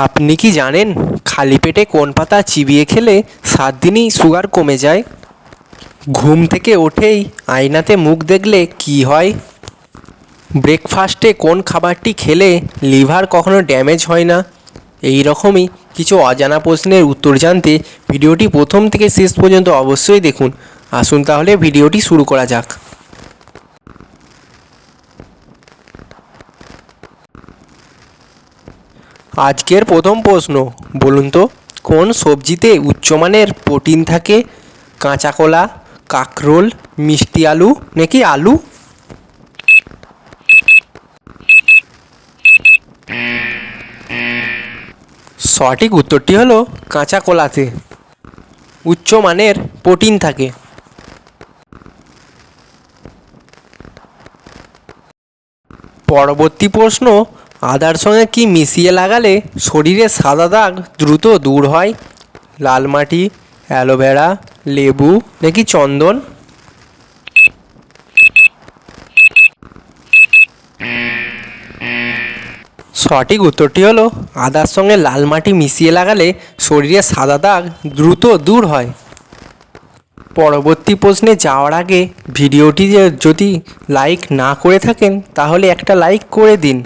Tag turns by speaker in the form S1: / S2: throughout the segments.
S1: আপনি কি জানেন খালি পেটে কোন পাতা চিবিয়ে খেলে সাত দিনই সুগার কমে যায়? ঘুম থেকে ওঠেই আয়নাতে মুখ দেখলে কি হয়? ব্রেকফাস্টে কোন খাবারটি খেলে লিভার কখনো ড্যামেজ হয় না? এই রকমই কিছু অজানা প্রশ্নের উত্তর জানতে ভিডিওটি প্রথম থেকে শেষ পর্যন্ত অবশ্যই দেখুন। আসুন তাহলে ভিডিওটি শুরু করা যাক। আজকের প্রথম প্রশ্ন, বলুন তো, কোন সবজিতে উচ্চমানের প্রোটিন থাকে? কাঁচা কলা, কাঁকরোল, মিষ্টি আলু, নাকি আলু? সঠিক উত্তরটি হলো কাঁচা কলাতে উচ্চমানের প্রোটিন থাকে। পরবর্তী প্রশ্ন আদার সঙ্গে কি মিশিয়ে লাগালে শরীরে সাদা দাগ দ্রুত দূর হয়? লাল মাটি, অ্যালোভেরা, লেবু নাকি চন্দন? সঠিক উত্তরটি হলো, আদার সঙ্গে লাল মাটি মিশিয়ে লাগালে শরীরে সাদা দাগ দ্রুত দূর হয়। পরবর্তী প্রশ্নে যাওয়ার আগে ভিডিওটি যদি লাইক না করে থাকেন, তাহলে একটা লাইক করে দিন।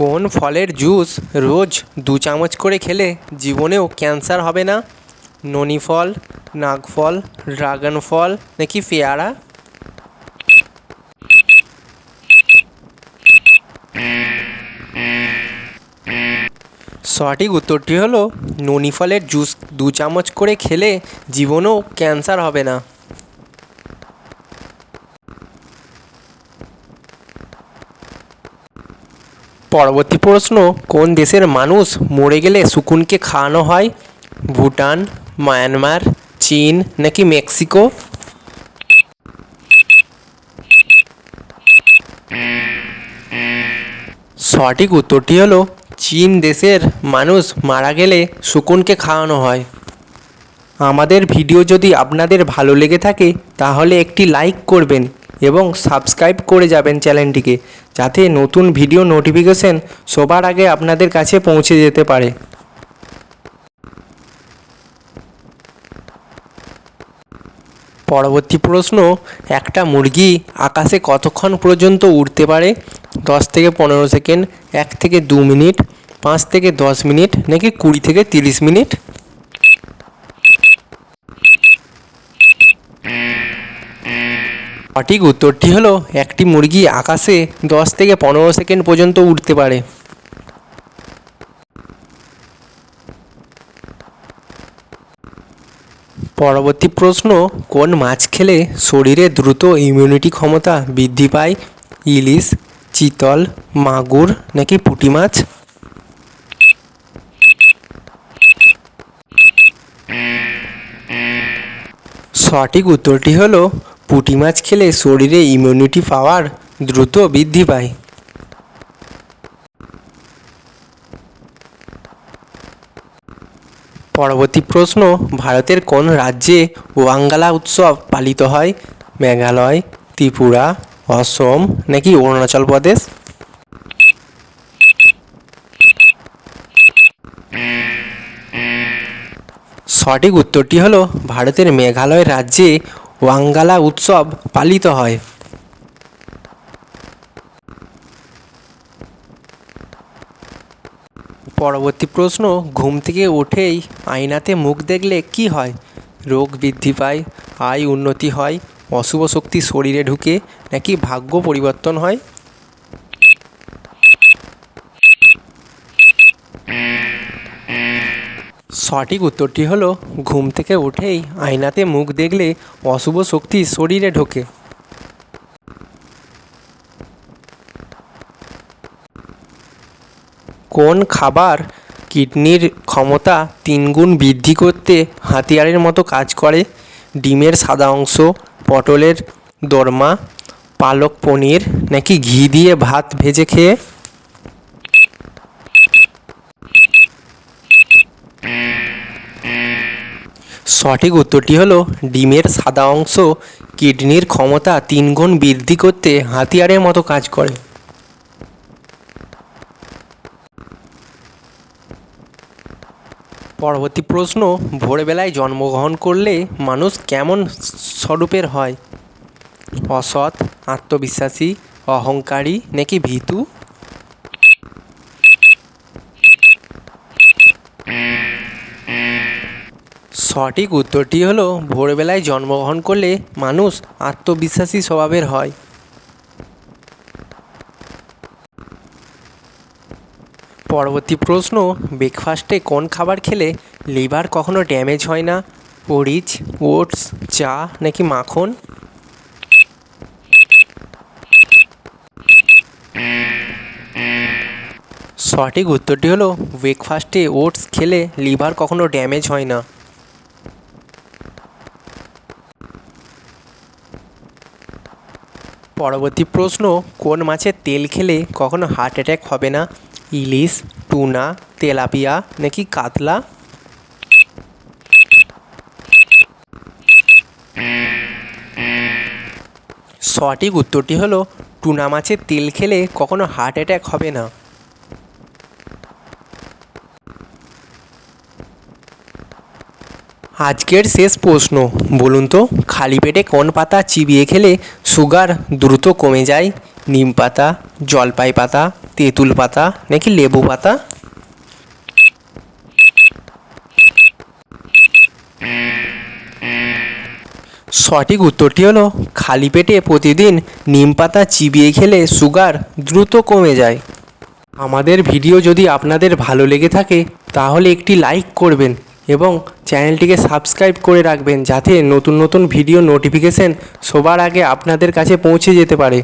S1: কোন ফলের জুস রোজ দু চামচ করে খেলে জীবনেও ক্যান্সার হবে না? ননি ফল নাগ ফল ড্রাগন ফল নাকি পেয়ারা? সঠিক উত্তরটি হলো ননি ফলের জুস দু চামচ করে খেলে জীবনেও ক্যান্সার হবে না। পরবর্তী প্রশ্ন, কোন দেশের মানুষ মরে গেলে শকুনকে খাওয়ানো হয়? ভুটান, মায়ানমার, চীন নাকি মেক্সিকো? সঠিক উত্তরটি হলো, চীন দেশের মানুষ মারা গেলে শকুনকে খাওয়ানো হয়। আমাদের ভিডিও যদি আপনাদের ভালো লেগে থাকে, তাহলে একটি লাইক করবেন। এবং সাবস্ক্রাইব করে যাবেন চ্যানেলটিকে, যাতে নতুন ভিডিও নোটিফিকেশন সবার আগে আপনাদের কাছে পৌঁছে যেতে পারে। পরবর্তী প্রশ্ন, একটা মুরগি আকাশে কতক্ষণ পর্যন্ত উড়তে পারে? দশ থেকে পনেরো সেকেন্ড, এক থেকে দু মিনিট, পাঁচ থেকে দশ মিনিট, নাকি কুড়ি থেকে তিরিশ মিনিট? সঠিক উত্তরটি হলো, একটি মুরগি আকাশে দশ থেকে পনেরো সেকেন্ড পর্যন্ত উঠতে পারে। পরবর্তী প্রশ্ন, কোন মাছ খেলে শরীরে দ্রুত ইমিউনিটি ক্ষমতা বৃদ্ধি পায়? ইলিশ, চিতল, মাগুর নাকি পুঁটি মাছ? সঠিক উত্তরটি হলো পুঁটি মাছ খেলে শরীরে ইমিউনিটি পাওয়ার দ্রুত বৃদ্ধি পায়। পরবর্তী প্রশ্ন, ভারতের কোন রাজ্যে ওয়াঙ্গালা উৎসব পালিত হয়? মেঘালয়, ত্রিপুরা, অসম নাকি অরুণাচল প্রদেশ? সঠিক উত্তরটি হলো ভারতের মেঘালয় রাজ্যে ওয়াঙ্গালা উৎসব পালিত হয়। পরবর্তী প্রশ্ন, ঘুম থেকে উঠেই আয়নাতে মুখ দেখলে কি হয়? রোগ বৃদ্ধি পায়, আয় উন্নতি হয়, অশুভ শক্তি শরীরে ঢুকে নাকি ভাগ্য পরিবর্তন হয়? সঠিক উত্তরটি হলো, ঘুম থেকে উঠেই আয়নাতে মুখ দেখলে অশুভ শক্তি শরীরে ঢোকে। কোন খাবার কিডনির ক্ষমতা তিনগুণ বৃদ্ধি করতে হাতিয়ারের মতো কাজ করে? ডিমের সাদা অংশ, পটলের দরমা, পালক পনির নাকি ঘি দিয়ে ভাত ভেজে খেয়ে? সঠিক উত্তরটি হলো ডিমের সাদা অংশ। কিডনির ক্ষমতা তিন গুণ বৃদ্ধি করতে হাতিয়ারের মতো কাজ করে। পরবর্তী প্রশ্ন, ভোরবেলায় জন্মগ্রহণ করলে মানুষ কেমন স্বরূপের হয়? অসৎ, আত্মবিশ্বাসী, অহংকারী নাকি ভীতু? সঠিক উত্তরটি হলো, ভোরবেলায় জন্মগ্রহণ করলে মানুষ আত্মবিশ্বাসী স্বভাবের হয়। পরবর্তী প্রশ্ন, ব্রেকফাস্টে কোন খাবার খেলে লিভার কখনো ড্যামেজ হয় না? ওরিচ, ওটস, চা নাকি মাখন? সঠিক উত্তরটি হলো, ব্রেকফাস্টে ওটস খেলে লিভার কখনো ড্যামেজ হয় না। পরবর্তী প্রশ্ন, কোন মাছের তেল খেলে কখনো হার্ট অ্যাট্যাক হবে না? ইলিশ, টুনা, তেলাপিয়া নাকি কাতলা? সঠিক উত্তরটি হলো, টুনা মাছের তেল খেলে কখনো হার্ট অ্যাট্যাক হবে না। আজকের শেষ প্রশ্ন। বলুন তো, খালি পেটে কোন পাতা চিবিয়ে খেলে সুগার দ্রুত কমে যায়? নিম পাতা, জলপাই পাতা, তেঁতুল পাতা নাকি লেবু পাতা? সঠিক উত্তরটি হলো, খালি পেটে প্রতিদিন নিম পাতা চিবিয়ে খেলে সুগার দ্রুত কমে যায়। আমাদের ভিডিও যদি আপনাদের ভালো লেগে থাকে, তাহলে একটি লাইক করবেন। এবং চ্যানেলটিকে সাবস্ক্রাইব করে রাখবেন যাতে নতুন নতুন ভিডিও নোটিফিকেশন সবার আগে আপনাদের কাছে পৌঁছে যেতে পারে।